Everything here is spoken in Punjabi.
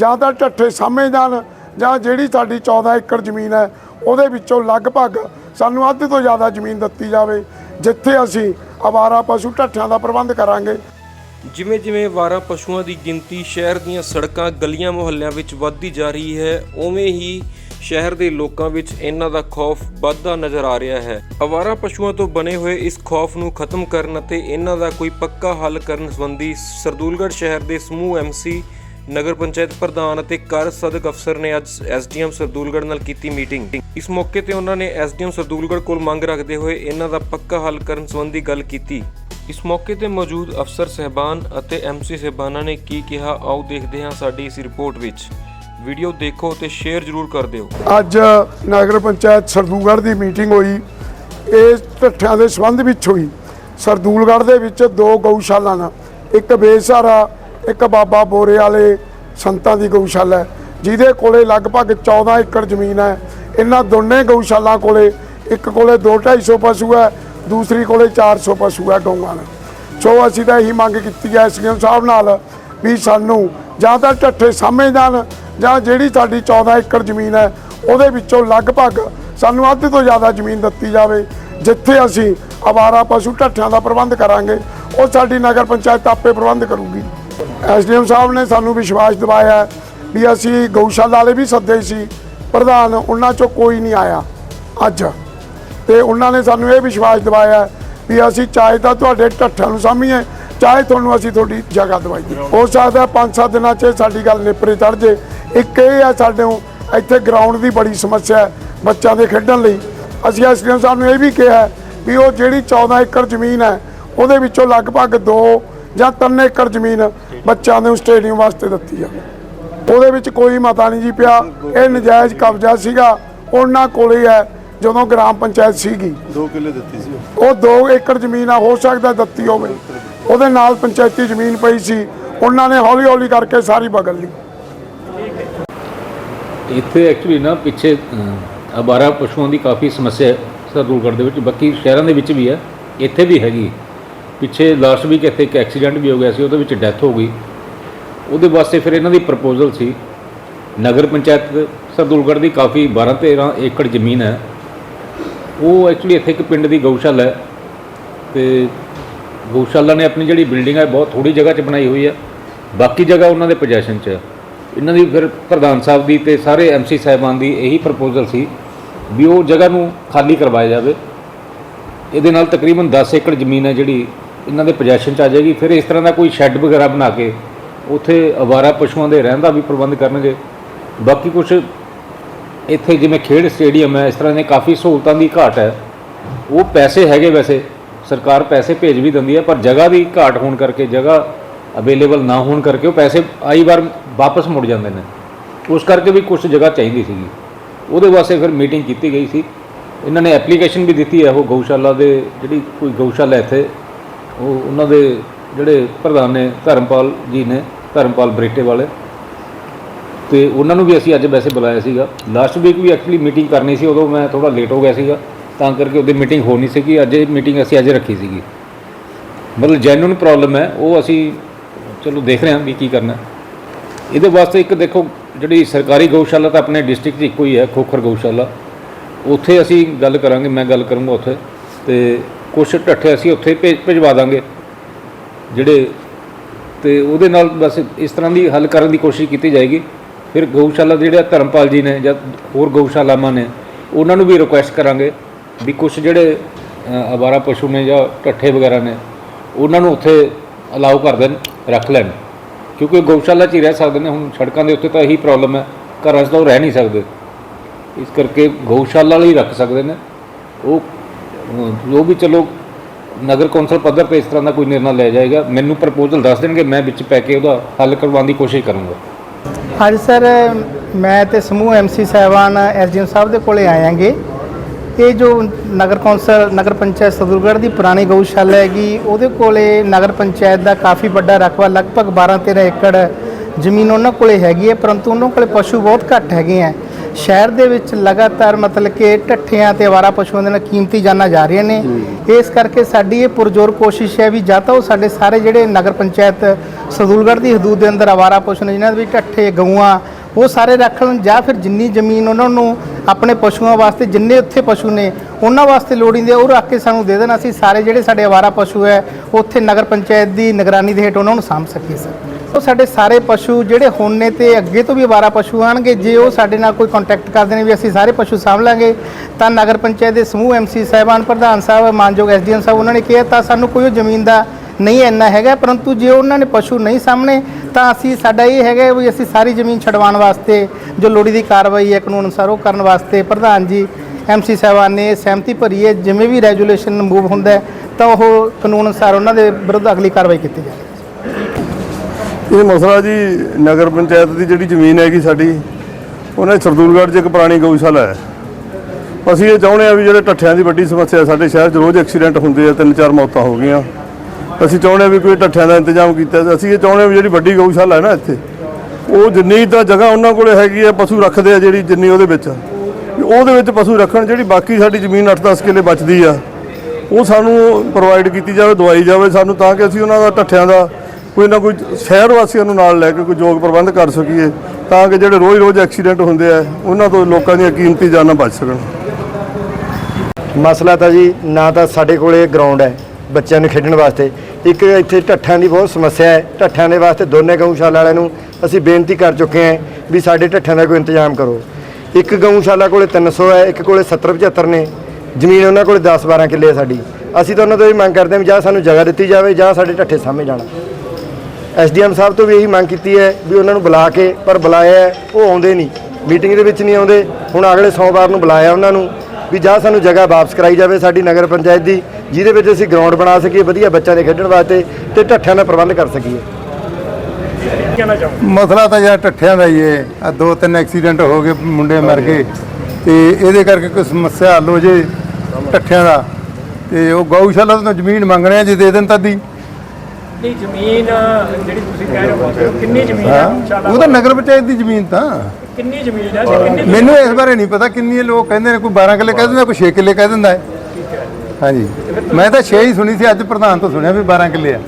ਜਾਂ ਤਾਂ ਢੱਠੇ ਸਾਹਮਣੇ ਜਾਣ, ਜਾਂ ਜਿਹੜੀ ਸਾਡੀ 14 ਏਕੜ ਜ਼ਮੀਨ ਹੈ, ਉਹਦੇ ਵਿੱਚੋਂ ਲਗਭਗ ਸਾਨੂੰ ਅੱਧ ਤੋਂ ਜ਼ਿਆਦਾ ਜ਼ਮੀਨ ਦਿੱਤੀ ਜਾਵੇ, ਜਿੱਥੇ ਅਸੀਂ ਆਵਾਰਾ ਪਸ਼ੂ ਢੱਠਿਆਂ ਦਾ ਪ੍ਰਬੰਧ ਕਰਾਂਗੇ। ਜਿਵੇਂ ਜਿਵੇਂ ਵਾਰਾ ਪਸ਼ੂਆਂ ਦੀ ਗਿਣਤੀ ਸ਼ਹਿਰ ਦੀਆਂ ਸੜਕਾਂ, ਗਲੀਆਂ, ਮੁਹੱਲਿਆਂ ਵਿੱਚ ਵੱਧਦੀ ਜਾ ਰਹੀ ਹੈ, ਉਵੇਂ ਹੀ ਸ਼ਹਿਰ ਦੇ ਲੋਕਾਂ ਵਿੱਚ ਇਹਨਾਂ ਦਾ ਖੌਫ ਵੱਧਦਾ ਨਜ਼ਰ ਆ ਰਿਹਾ ਹੈ। ਅਵਾਰਾ ਪਸ਼ੂਆਂ ਤੋਂ ਬਣੇ ਹੋਏ ਇਸ ਖੌਫ ਨੂੰ ਖਤਮ ਕਰਨ ਅਤੇ ਇਹਨਾਂ ਦਾ ਕੋਈ ਪੱਕਾ ਹੱਲ ਕਰਨ ਸੰਬੰਧੀ ਸਰਦੂਲਗੜ੍ਹ ਸ਼ਹਿਰ ਦੇ ਸਮੂਹ ਐਮਸੀ ਨਗਰ ਪੰਚਾਇਤ ਪ੍ਰਧਾਨ ਅਤੇ ਕਰ ਸਦਕ ਅਫਸਰ ਨੇ ਅੱਜ ਐਸਡੀਐਮ ਸਰਦੂਲਗੜ੍ਹ ਨਾਲ ਕੀਤੀ ਮੀਟਿੰਗ। ਇਸ ਮੌਕੇ ਤੇ ਉਹਨਾਂ ਨੇ ਐਸਡੀਐਮ ਸਰਦੂਲਗੜ੍ਹ ਕੋਲ ਮੰਗ ਰੱਖਦੇ ਹੋਏ ਇਹਨਾਂ ਦਾ ਪੱਕਾ ਹੱਲ ਕਰਨ ਸੰਬੰਧੀ ਗੱਲ ਕੀਤੀ। ਇਸ ਮੌਕੇ ਤੇ ਮੌਜੂਦ ਅਫਸਰ ਸਹਿਬਾਨ ਅਤੇ ਐਮਸੀ ਸਹਿਬਾਨਾਂ ਨੇ ਕੀ ਕਿਹਾ, ਆਓ ਦੇਖਦੇ ਹਾਂ ਸਾਡੀ ਇਸ ਰਿਪੋਰਟ ਵਿੱਚ। ਵੀਡੀਓ ਦੇਖੋ ਤੇ ਸ਼ੇਅਰ ਜ਼ਰੂਰ ਕਰ ਦਿਓ। ਅੱਜ ਨਗਰ ਪੰਚਾਇਤ ਸਰਦੂਲਗੜ੍ਹ ਦੀ ਮੀਟਿੰਗ ਹੋਈ। ਇਹ ਢੱਠਿਆਂ ਦੇ ਸੰਬੰਧ ਵਿੱਚ ਹੋਈ। ਸਰਦੂਲਗੜ੍ਹ ਦੇ ਵਿੱਚ ਦੋ ਗਊਸ਼ਾਲਾ ਨੇ। ਇੱਕ ਬੇਸਹਾਰਾ ਇੱਕ ਬਾਬਾ ਬੋਰੇ ਵਾਲੇ ਸੰਤਾਂ ਦੀ ਗਊਸ਼ਾਲਾ ਹੈ, ਜਿਹਦੇ ਕੋਲੇ ਲਗਭਗ 14 ਏਕੜ ਜ਼ਮੀਨ ਹੈ। ਇਹਨਾਂ ਦੋਨੇ ਗਊਸ਼ਾਲਾ ਕੋਲੇ ਇੱਕ ਕੋਲੇ 2-250 ਪਸ਼ੂ ਹੈ, ਦੂਸਰੀ ਕੋਲੇ 400 ਪਸ਼ੂ ਹੈ ਗਊਆਂ ਨੇ ਸੋ ਅਸੀਂ ਤਾਂ ਇਹੀ ਮੰਗ ਕੀਤੀ ਹੈ ਐਸਡੀਐਮ ਸਾਹਿਬ ਨਾਲ ਵੀ ਸਾਨੂੰ ਜਾਂ ਤਾਂ ਢੱਠੇ ਸਾਹਮਣੇ ਜਾਣ ਜਾਂ ਜਿਹੜੀ ਸਾਡੀ 14 ਏਕੜ ਜ਼ਮੀਨ ਹੈ, ਉਹਦੇ ਵਿੱਚੋਂ ਲਗਭਗ ਸਾਨੂੰ ਅੱਧ ਤੋਂ ਜ਼ਿਆਦਾ ਜ਼ਮੀਨ ਦਿੱਤੀ ਜਾਵੇ, ਜਿੱਥੇ ਅਸੀਂ ਆਵਾਰਾ ਪਸ਼ੂ ਢੱਠਿਆਂ ਦਾ ਪ੍ਰਬੰਧ ਕਰਾਂਗੇ, ਉਹ ਸਾਡੀ ਨਗਰ ਪੰਚਾਇਤ ਆਪੇ ਪ੍ਰਬੰਧ ਕਰੂਗੀ। ਐਸਡੀਐਮ ਸਾਹਿਬ ਨੇ ਸਾਨੂੰ ਵਿਸ਼ਵਾਸ ਦਿਵਾਇਆ ਵੀ ਅਸੀਂ ਗਊਸ਼ਾਲਾ ਵਾਲੇ ਵੀ ਸੱਦੇ ਸੀ, ਪ੍ਰਧਾਨ ਉਹਨਾਂ ਚੋਂ ਕੋਈ ਨਹੀਂ ਆਇਆ ਅੱਜ। ਤੇ ਉਹਨਾਂ ਨੇ ਸਾਨੂੰ ਇਹ ਵਿਸ਼ਵਾਸ ਦਿਵਾਇਆ ਵੀ ਅਸੀਂ ਚਾਹੇ ਤਾਂ ਤੁਹਾਡੇ ਢੱਠਾਂ ਨੂੰ ਸਾਂਭੀਏ, ਚਾਹੇ ਤੁਹਾਨੂੰ ਅਸੀਂ ਤੁਹਾਡੀ ਜਗ੍ਹਾ ਦਵਾਈਏ। ਹੋ ਸਕਦਾ ਪੰਜ ਸੱਤ ਦਿਨਾਂ 'ਚ ਸਾਡੀ ਗੱਲ ਨੇਪਰੇ ਚੜ ਜੇ। ਇੱਕ ਇਹ ਹੈ ਸਾਡੇ ਇੱਥੇ ਗਰਾਊਂਡ ਦੀ ਬੜੀ ਸਮੱਸਿਆ ਹੈ ਬੱਚਿਆਂ ਦੇ ਖੇਡਣ ਲਈ। ਅਸੀਂ ਐਸਡੀਐਮ ਸਾਹਿਬ ਨੂੰ ਇਹ ਵੀ ਕਿਹਾ ਵੀ ਉਹ ਜਿਹੜੀ 14 ਏਕੜ ਜ਼ਮੀਨ ਹੈ, ਉਹਦੇ ਵਿੱਚੋਂ ਲਗਭਗ 2 ਜਾਂ 3 ਏਕੜ ਜ਼ਮੀਨ ਬੱਚਿਆਂ ਦੇ ਸਟੇਡੀਅਮ ਵਾਸਤੇ ਦਿੱਤੀ ਜਾਵੇ ਉਹਦੇ ਵਿੱਚ ਕੋਈ ਮਤਾ ਨਹੀਂ ਜੀ ਪਿਆ। ਇਹ ਨਜਾਇਜ਼ ਕਬਜ਼ਾ ਸੀਗਾ। ਉਹਨਾਂ ਕੋਲੇ ਹੈ ਜਦੋਂ ਗ੍ਰਾਮ ਪੰਚਾਇਤ ਸੀਗੀ। 2 ਕਿੱਲੇ ਦਿੱਤੀ ਸੀ। ਉਹ। ਉਹ 2 ਏਕੜ ਜ਼ਮੀਨ ਆ ਹੋ ਸਕਦਾ ਦਿੱਤੀ ਹੋਵੇ। ਉਹਦੇ ਨਾਲ ਪੰਚਾਇਤੀ ਜ਼ਮੀਨ ਪਈ ਸੀ। ਉਹਨਾਂ ਨੇ ਹੌਲੀ ਹੌਲੀ ਕਰਕੇ ਸਾਰੀ ਬਗਲ ਲਈ। ਇੱਥੇ ਐਕਚੁਅਲੀ ਨਾ ਪਿੱਛੇ ਅਵਾਰਾ ਪਸ਼ੂਆਂ ਦੀ ਕਾਫੀ ਸਮੱਸਿਆ ਸਰਦੂਲਗੜ੍ਹ ਦੇ ਵਿੱਚ। ਬਾਕੀ ਸ਼ਹਿਰਾਂ ਦੇ ਵਿੱਚ ਵੀ ਹੈ। ਇੱਥੇ ਵੀ ਹੈਗੀ। ਪਿੱਛੇ ਲਾਸਟ ਵੀਕ ਇੱਥੇ ਇੱਕ ਐਕਸੀਡੈਂਟ ਵੀ ਹੋ ਗਿਆ ਸੀ, ਉਹਦੇ ਵਿੱਚ ਡੈਥ ਹੋ ਗਈ। ਉਹਦੇ ਵਾਸਤੇ ਫਿਰ ਇਹਨਾਂ ਦੀ ਪ੍ਰਪੋਜ਼ਲ ਸੀ, ਨਗਰ ਪੰਚਾਇਤ ਸਰਦੂਲਗੜ੍ਹ ਦੀ ਕਾਫੀ 12 13 ਏਕੜ ਜ਼ਮੀਨ ਹੈ। ਉਹ ਐਕਚੁਅਲੀ ਇੱਥੇ ਇੱਕ ਪਿੰਡ ਦੀ ਗਊਸ਼ਾਲਾ ਹੈ ਤੇ ਗਊਸ਼ਾਲਾ ਨੇ ਆਪਣੀ ਜਿਹੜੀ ਬਿਲਡਿੰਗ ਹੈ, ਬਹੁਤ ਥੋੜੀ ਜਗ੍ਹਾ 'ਚ ਬਣਾਈ ਹੋਈ ਹੈ। ਬਾਕੀ ਜਗ੍ਹਾ ਉਹਨਾਂ ਦੇ ਪੋਜੈਸ਼ਨ 'ਚ ਹੈ। ਇਹਨਾਂ ਦੀ ਫਿਰ ਪ੍ਰਧਾਨ ਸਾਹਿਬ ਦੀ ਤੇ ਸਾਰੇ ਐਮਸੀ ਸਾਹਿਬਾਨ ਦੀ ਇਹੀ ਪ੍ਰਪੋਜ਼ਲ ਸੀ ਵੀ ਉਹ ਜਗ੍ਹਾ ਨੂੰ ਖਾਲੀ ਕਰਵਾਇਆ ਜਾਵੇ। ਇਹਦੇ ਨਾਲ ਤਕਰੀਬਨ 10 ਏਕੜ ਜ਼ਮੀਨ ਹੈ ਜਿਹੜੀ ਇਹਨਾਂ ਦੇ ਪੋਜੈਸ਼ਨ 'ਚ ਆ ਜਾਏਗੀ, ਫਿਰ ਇਸ ਤਰ੍ਹਾਂ ਦਾ ਕੋਈ ਸ਼ੈੱਡ ਵਗੈਰਾ ਬਣਾ ਕੇ ਉੱਥੇ ਅਵਾਰਾ ਪਸ਼ੂਆਂ ਦੇ ਰਹਿਣ ਦਾ ਵੀ ਪ੍ਰਬੰਧ ਕਰਨਗੇ। ਬਾਕੀ ਕੁਝ ਇੱਥੇ ਜਿਵੇਂ ਖੇਡ ਸਟੇਡੀਅਮ ਹੈ, ਇਸ ਤਰ੍ਹਾਂ ਦੇ ਕਾਫੀ ਸਹੂਲਤਾਂ ਦੀ ਘਾਟ ਹੈ। ਉਹ ਪੈਸੇ ਹੈਗੇ ਵੈਸੇ, ਸਰਕਾਰ ਪੈਸੇ ਭੇਜ ਵੀ ਦਿੰਦੀ ਹੈ, ਪਰ ਜਗ੍ਹਾ ਦੀ ਘਾਟ ਹੋਣ ਕਰਕੇ, ਜਗ੍ਹਾ ਅਵੇਲੇਬਲ ਨਾ ਹੋਣ ਕਰਕੇ ਉਹ ਪੈਸੇ ਆਈ ਵਾਰ ਵਾਪਸ ਮੁੜ ਜਾਂਦੇ ਨੇ। ਉਸ ਕਰਕੇ ਵੀ ਕੁਝ ਜਗ੍ਹਾ ਚਾਹੀਦੀ ਸੀਗੀ। ਉਹਦੇ ਵਾਸਤੇ ਫਿਰ ਮੀਟਿੰਗ ਕੀਤੀ ਗਈ ਸੀ। ਇਹਨਾਂ ਨੇ ਐਪਲੀਕੇਸ਼ਨ ਵੀ ਦਿੱਤੀ ਹੈ ਉਹ ਗਊਸ਼ਾਲਾ ਦੇ, ਜਿਹੜੀ ਕੋਈ ਗਊਸ਼ਾਲਾ ਇੱਥੇ ਉਹ ਉਹਨਾਂ ਦੇ ਜਿਹੜੇ ਪ੍ਰਧਾਨ ਨੇ ਧਰਮਪਾਲ ਜੀ ਨੇ, ਧਰਮਪਾਲ ਬਰੇਟੇ ਵਾਲੇ। ਤੇ ਉਹਨਾਂ ਨੂੰ ਵੀ ਅਸੀਂ ਅੱਜ ਵੈਸੇ ਬੁਲਾਇਆ ਸੀਗਾ। ਲਾਸਟ ਵੀਕ ਵੀ ਐਕਚੁਅਲੀ ਮੀਟਿੰਗ ਕਰਨੀ ਸੀ, ਉਦੋਂ ਮੈਂ ਥੋੜਾ ਲੇਟ ਹੋ ਗਿਆ ਸੀਗਾ। ਤਾਂ ਕਰਕੇ ਉਹਦੀ ਮੀਟਿੰਗ ਹੋ ਨਹੀਂ ਸਕੀ। ਅੱਜ ਇਹ ਮੀਟਿੰਗ ਅਸੀਂ ਅੱਜ ਰੱਖੀ ਸੀਗੀ। ਮਤਲਬ ਜੈਨੂਨ ਪ੍ਰੋਬਲਮ ਹੈ। ਉਹ ਅਸੀਂ ਚਲੋ ਦੇਖ ਰਹੇ ਹਾਂ ਵੀ ਕੀ ਕਰਨਾ। ਇਹਦੇ ਵਾਸਤੇ ਇੱਕ ਦੇਖੋ, ਜਿਹੜੀ ਸਰਕਾਰੀ ਗਊਸ਼ਾਲਾ ਤਾਂ ਆਪਣੇ ਡਿਸਟ੍ਰਿਕਟ 'ਚ ਇੱਕੋ ਹੀ ਹੈ, ਖੋਖਰ ਗਊਸ਼ਾਲਾ। ਉੱਥੇ ਅਸੀਂ ਗੱਲ ਕਰਾਂਗੇ, ਮੈਂ ਗੱਲ ਕਰੂੰਗਾ ਉੱਥੇ। ਤੇ ਕੁਛ ਢੱਠੇ ਅਸੀਂ ਉੱਥੇ ਭੇਜ ਭਿਜਵਾ ਦਾਂਗੇ। ਜਿਹੜੇ ਤੇ ਉਹਦੇ ਨਾਲ ਬਸ ਇਸ ਤਰ੍ਹਾਂ ਦੀ ਹੱਲ ਕਰਨ ਦੀ ਕੋਸ਼ਿਸ਼ ਕੀਤੀ ਜਾਏਗੀ। ਫਿਰ ਗਊਸ਼ਾਲਾ ਦੇ ਜਿਹੜੇ ਧਰਮਪਾਲ ਜੀ ਨੇ ਜਾਂ ਹੋਰ ਗਊਸ਼ਾਲਾਵਾਂ ਨੇ, ਉਹਨਾਂ ਨੂੰ ਵੀ ਰਿਕੁਐਸਟ ਕਰਾਂਗੇ ਵੀ ਕੁਝ ਜਿਹੜੇ ਅਵਾਰਾ ਪਸ਼ੂ ਨੇ ਜਾਂ ਢੱਠੇ ਵਗੈਰਾ ਨੇ, ਉਹਨਾਂ ਨੂੰ ਉੱਥੇ ਅਲਾਉ ਕਰ ਦੇਣ, ਰੱਖ ਲੈਣ। ਕਿਉਂਕਿ ਗਊਸ਼ਾਲਾ 'ਚ ਹੀ ਰਹਿ ਸਕਦੇ ਨੇ, ਹੁਣ ਸੜਕਾਂ ਦੇ ਉੱਤੇ ਤਾਂ ਇਹੀ ਪ੍ਰੋਬਲਮ ਹੈ, ਘਰਾਂ 'ਚ ਤਾਂ ਉਹ ਰਹਿ ਨਹੀਂ ਸਕਦੇ। ਇਸ ਕਰਕੇ ਗਊਸ਼ਾਲਾ ਲਈ ਰੱਖ ਸਕਦੇ ਨੇ। ਉਹ ਜੋ ਵੀ ਚਲੋ ਨਗਰ ਕੌਂਸਲ ਪੱਧਰ ਤੇ ਇਸ ਤਰ੍ਹਾਂ ਦਾ ਕੋਈ ਨਿਰਣਾ ਲਿਆ ਜਾਏਗਾ। ਮੈਨੂੰ ਪ੍ਰਪੋਜ਼ਲ ਦੱਸ ਦੇਣਗੇ, ਮੈਂ ਵਿੱਚ ਪੈ ਕੇ ਉਹਦਾ ਹੱਲ ਕਰਵਾਉਣ ਦੀ ਕੋਸ਼ਿਸ਼ ਕਰੂੰਗਾ। ਅੱਜ ਸਰ, ਮੈਂ ਤੇ ਸਮੂਹ ਐਮਸੀ ਸਾਹਿਬਾਨ ਐਸਡੀਐਮ ਸਾਹਿਬ ਦੇ ਕੋਲੇ ਆਏਾਂਗੇ ਇਹ ਜੋ ਨਗਰ ਕੌਂਸਲ, ਨਗਰ ਪੰਚਾਇਤ ਸਦੂਰਗੜ੍ਹ ਦੀ ਪੁਰਾਣੀ ਗਊਸ਼ਾਲਾ ਹੈਗੀ, ਉਹਦੇ ਕੋਲੇ ਨਗਰ ਪੰਚਾਇਤ ਦਾ ਕਾਫੀ ਵੱਡਾ ਰਕਬਾ, ਲਗਭਗ 12-13 ਏਕੜ ਜ਼ਮੀਨ ਉਹਨਾਂ ਕੋਲੇ ਹੈਗੀ ਹੈ, ਪਰੰਤੂ ਉਹਨਾਂ ਕੋਲੇ ਪਸ਼ੂ ਬਹੁਤ ਘੱਟ ਹੈਗੇ ਆ ਸ਼ਹਿਰ ਦੇ ਵਿੱਚ ਲਗਾਤਾਰ ਮਤਲਬ ਕਿ ਢੱਠਿਆਂ ਤੇ ਆਵਾਰਾ ਪਸ਼ੂਆਂ ਦੇ ਨਾਲ ਕੀਮਤੀ ਜਾਨਾਂ ਜਾ ਰਹੀਆਂ ਨੇ। ਇਸ ਕਰਕੇ ਸਾਡੀ ਇਹ ਪੁਰਜ਼ੋਰ ਕੋਸ਼ਿਸ਼ ਹੈ ਵੀ ਜਾਂ ਤਾਂ ਉਹ ਸਾਡੇ ਸਾਰੇ ਜਿਹੜੇ ਨਗਰ ਪੰਚਾਇਤ ਸਦੂਲਗੜ੍ਹ ਦੀ ਹਦੂਦ ਦੇ ਅੰਦਰ ਆਵਾਰਾ ਪਸ਼ੂ ਨੇ ਜਿਨ੍ਹਾਂ ਦੇ ਵਿੱਚ ਢੱਠੇ ਗਊਆਂ ਉਹ ਸਾਰੇ ਰੱਖ ਲੈਣ ਜਾਂ ਫਿਰ ਜਿੰਨੀ ਜ਼ਮੀਨ ਉਹਨਾਂ ਨੂੰ ਆਪਣੇ ਪਸ਼ੂਆਂ ਵਾਸਤੇ ਜਿੰਨੇ ਉੱਥੇ ਪਸ਼ੂ ਨੇ ਉਹਨਾਂ ਵਾਸਤੇ ਲੋੜੀਂਦੇ ਉਹ ਰੱਖ ਕੇ ਸਾਨੂੰ ਦੇ ਦੇਣ। ਅਸੀਂ ਸਾਰੇ ਜਿਹੜੇ ਸਾਡੇ ਆਵਾਰਾ ਪਸ਼ੂ ਹੈ ਉੱਥੇ ਨਗਰ ਪੰਚਾਇਤ ਦੀ ਨਿਗਰਾਨੀ ਦੇ ਹੇਠ ਉਹਨਾਂ ਨੂੰ ਸਾਂਭ ਸਕੀਏ ਸਰ। ਉਹ ਸਾਡੇ ਸਾਰੇ ਪਸ਼ੂ ਜਿਹੜੇ ਹੁਣ ਨੇ ਤੇ ਅੱਗੇ ਤੋਂ ਵੀ ਆਵਾਰਾ ਪਸ਼ੂ ਆਣਗੇ, ਜੇ ਉਹ ਸਾਡੇ ਨਾਲ ਕੋਈ ਕੰਟੈਕਟ ਕਰਦੇ ਨੇ ਵੀ ਅਸੀਂ ਸਾਰੇ ਪਸ਼ੂ ਸਾਂਭ ਲਾਂਗੇ, ਤਾਂ ਨਗਰ ਪੰਚਾਇਤ ਦੇ ਸਮੂਹ ਐਮਸੀ ਸਾਹਿਬਾਨ ਪ੍ਰਧਾਨ ਸਾਹਿਬ, ਮਾਨਯੋਗ ਐਸਡੀਐਮ ਸਾਹਿਬ ਉਹਨਾਂ ਨੇ ਕਿਹਾ, ਤਾਂ ਸਾਨੂੰ ਕੋਈ ਉਹ ਜ਼ਮੀਨ ਦਾ ਨਹੀਂ ਇੰਨਾ ਹੈਗਾ, ਪਰੰਤੂ ਜੇ ਉਹਨਾਂ ਨੇ ਪਸ਼ੂ ਨਹੀਂ ਸਾਹਮਣੇ ਤਾਂ ਅਸੀਂ, ਸਾਡਾ ਇਹ ਹੈਗਾ ਵੀ ਅਸੀਂ ਸਾਰੀ ਜ਼ਮੀਨ ਛਡਵਾਉਣ ਵਾਸਤੇ, ਜੋ ਲੋੜੀ ਦੀ ਕਾਰਵਾਈ ਹੈ, ਕਾਨੂੰਨ ਅਨੁਸਾਰ ਉਹ ਕਰਨ ਵਾਸਤੇ ਪ੍ਰਧਾਨ ਜੀ ਐਮਸੀ ਸਾਹਿਬਾਨ ਨੇ ਸਹਿਮਤੀ ਭਰੀ ਹੈ, ਜਿਵੇਂ ਵੀ ਰੈਜੂਲੇਸ਼ਨ ਮੂਵ ਹੁੰਦਾ ਤਾਂ ਉਹ ਕਾਨੂੰਨ ਅਨੁਸਾਰ ਉਹਨਾਂ ਦੇ ਵਿਰੁੱਧ ਅਗਲੀ ਕਾਰਵਾਈ ਕੀਤੀ ਜਾਵੇ। ਇਹ ਮਸਲਾ ਜੀ ਨਗਰ ਪੰਚਾਇਤ ਦੀ ਜਿਹੜੀ ਜ਼ਮੀਨ ਹੈਗੀ ਸਾਡੀ, ਉਹਨਾਂ ਦੀ ਸਰਦੂਲਗੜ੍ਹ 'ਚ ਇੱਕ ਪੁਰਾਣੀ ਗਊਸ਼ਾਲਾ ਹੈ। ਅਸੀਂ ਇਹ ਚਾਹੁੰਦੇ ਆ ਵੀ ਜਿਹੜੇ ਟੱਠਿਆਂ ਦੀ ਵੱਡੀ ਸਮੱਸਿਆ ਸਾਡੇ ਸ਼ਹਿਰ 'ਚ ਰੋਜ਼ ਐਕਸੀਡੈਂਟ ਹੁੰਦੇ ਆ, ਤਿੰਨ ਚਾਰ ਮੌਤਾਂ ਹੋ ਗਈਆਂ। ਅਸੀਂ ਚਾਹੁੰਦੇ ਆ ਵੀ ਕੋਈ ਟੱਠਿਆਂ ਦਾ ਇੰਤਜ਼ਾਮ ਕੀਤਾ ਜਾਵੇ। ਅਸੀਂ ਇਹ ਚਾਹੁੰਦੇ ਆ ਵੀ ਜਿਹੜੀ ਵੱਡੀ ਗਊਸ਼ਾਲਾ ਹੈ ਨਾ ਇੱਥੇ, ਉਹ ਜਿੰਨੀ ਤਾਂ ਜਗ੍ਹਾ ਉਹਨਾਂ ਕੋਲੇ ਹੈਗੀ ਆ, ਪਸ਼ੂ ਰੱਖਦੇ ਆ ਜਿਹੜੀ ਜਿੰਨੀ ਉਹਦੇ ਵਿੱਚ। ਵੀ ਉਹਦੇ ਵਿੱਚ ਪਸ਼ੂ ਰੱਖਣ, ਜਿਹੜੀ ਬਾਕੀ ਸਾਡੀ ਜ਼ਮੀਨ 8-10 ਕਿੱਲੇ ਬਚਦੀ ਆ, ਉਹ ਸਾਨੂੰ ਪ੍ਰੋਵਾਈਡ ਕੀਤੀ ਜਾਵੇ, ਦਵਾਈ ਜਾਵੇ ਸਾਨੂੰ, ਤਾਂ ਕਿ ਅਸੀਂ ਉਹਨਾਂ ਦਾ ਟੱਠਿਆਂ ਦਾ ਕੋਈ ਨਾ ਕੋਈ ਸ਼ਹਿਰ ਵਾਸੀਆਂ ਨੂੰ ਨਾਲ ਲੈ ਕੇ ਕੋਈ ਯੋਗ ਪ੍ਰਬੰਧ ਕਰ ਸਕੀਏ, ਤਾਂ ਕਿ ਜਿਹੜੇ ਰੋਜ਼-ਰੋਜ਼ ਐਕਸੀਡੈਂਟ ਹੁੰਦੇ ਆ, ਉਹਨਾਂ ਤੋਂ ਲੋਕਾਂ ਦੀਆਂ ਕੀਮਤੀ ਜਾਨਾਂ ਬਚ ਸਕਣ। ਮਸਲਾ ਤਾਂ ਜੀ, ਨਾ ਤਾਂ ਸਾਡੇ ਕੋਲੇ ਗਰਾਊਂਡ ਹੈ, ਬੱਚਿਆਂ ਨੂੰ ਖੇਡਣ ਵਾਸਤੇ। ਇੱਕ ਇੱਥੇ ਢੱਠਾਂ ਦੀ ਬਹੁਤ ਸਮੱਸਿਆ ਹੈ, ਢੱਠਾਂ ਦੇ ਵਾਸਤੇ ਦੋਨੇ ਗਊਸ਼ਾਲਾ ਵਾਲਿਆਂ ਨੂੰ ਅਸੀਂ ਬੇਨਤੀ ਕਰ ਚੁੱਕੇ ਹਾਂ ਵੀ ਸਾਡੇ ਢੱਠਾਂ ਦਾ ਕੋਈ ਇੰਤਜ਼ਾਮ ਕਰੋ। ਇੱਕ ਗਊਸ਼ਾਲਾ ਕੋਲੇ 300 ਹੈ, ਇੱਕ ਕੋਲੇ 70 75 ਨੇ, ਜ਼ਮੀਨ ਉਹਨਾਂ ਕੋਲੇ 10 12 ਕਿੱਲੇ ਹੈ ਸਾਡੀ। ਅਸੀਂ ਤਾਂ ਉਹਨਾਂ ਤੋਂ ਇਹ ਮੰਗ ਕਰਦੇ ਹਾਂ ਵੀ ਜਾਂ ਸਾਨੂੰ ਜਗ੍ਹਾ ਦਿੱਤੀ ਜਾਵੇ ਜਾਂ ਸਾਡੇ ਢੱਠੇ ਸਾਹਮਣੇ ਜਾਣਾ। ਐਸਡੀਐਮ ਸਾਹਿਬ ਤੋਂ ਵੀ ਇਹੀ ਮੰਗ ਕੀਤੀ ਹੈ ਵੀ ਉਹਨਾਂ ਨੂੰ ਬੁਲਾ ਕੇ, ਪਰ ਬੁਲਾਇਆ ਉਹ ਆਉਂਦੇ ਨਹੀਂ। ਮੀਟਿੰਗ ਦੇ ਵਿੱਚ ਨਹੀਂ ਆਉਂਦੇ। ਹੁਣ ਅਗਲੇ ਸੋਮਵਾਰ ਨੂੰ ਬੁਲਾਇਆ ਉਹਨਾਂ ਨੂੰ ਵੀ ਜਾਂ ਸਾਨੂੰ ਜਗ੍ਹਾ ਵਾਪਸ ਕਰਾਈ ਜਾਵੇ ਸਾਡੀ ਨਗਰ ਪੰਚਾਇਤ ਦੀ, ਜਿਹਦੇ ਵਿੱਚ ਅਸੀਂ ਗਰਾਊਂਡ ਬਣਾ ਸਕੀਏ, ਵਧੀਆ ਬੱਚਿਆਂ ਦੇ ਖੇਡਣ ਵਾਸਤੇ ਤੇ ਢੱਠਿਆਂ ਦਾ ਪ੍ਰਬੰਧ ਕਰ ਸਕੀਏ। ਮਸਲਾ ਤਾਂ ਯਾਰ ਢੱਠਿਆਂ ਦਾ ਹੀ ਹੈ। ਆ ਦੋ ਤਿੰਨ ਐਕਸੀਡੈਂਟ ਹੋ ਗਏ, ਮੁੰਡੇ ਮਰ ਗਏ। ਤੇ ਇਹਦੇ ਕਰਕੇ ਕੋਈ ਸਮੱਸਿਆ ਹੱਲ ਹੋ ਜੇ ਢੱਠਿਆਂ ਦਾ। ਤੇ ਉਹ ਗਊਸ਼ਾਲਾ ਤੋਂ ਜ਼ਮੀਨ ਮੰਗ ਰਹੇ ਆ ਜੇ, ਦੇ ਦੇਣ ਤਾਂ ਦੀ ਨਹੀਂ ਜ਼ਮੀਨ ਜਿਹੜੀ ਤੁਸੀਂ ਕਹਿ ਰਹੇ ਹੋ ਉਹ ਕਿੰਨੀ ਜ਼ਮੀਨ ਹੈ? ਹਾਂ। ਉਹ ਤਾਂ ਨਗਰ ਪੰਚਾਇਤ ਦੀ ਜ਼ਮੀਨ ਤਾਂ। ਕਿੰਨੀ ਜ਼ਮੀਨ ਹੈ? ਤੇ ਕਿੰਨੀ ਮੈਨੂੰ ਇਸ ਬਾਰੇ ਨਹੀਂ ਪਤਾ ਕਿੰਨੀ ਲੋਕ ਕਹਿੰਦੇ ਨੇ ਕੋਈ 12 ਕਿੱਲੇ ਕਹਿ ਦਿੰਦਾ ਕੋਈ 6 ਕਿੱਲੇ ਕਹਿ ਦਿੰਦਾ ਹੈ। ਹਾਂਜੀ। ਮੈਂ ਤਾਂ 6 ਹੀ ਸੁਣੀ ਸੀ ਅੱਜ ਪ੍ਰਧਾਨ ਤੋਂ ਸੁਣਿਆ ਵੀ 12 ਕਿੱਲੇ ਆ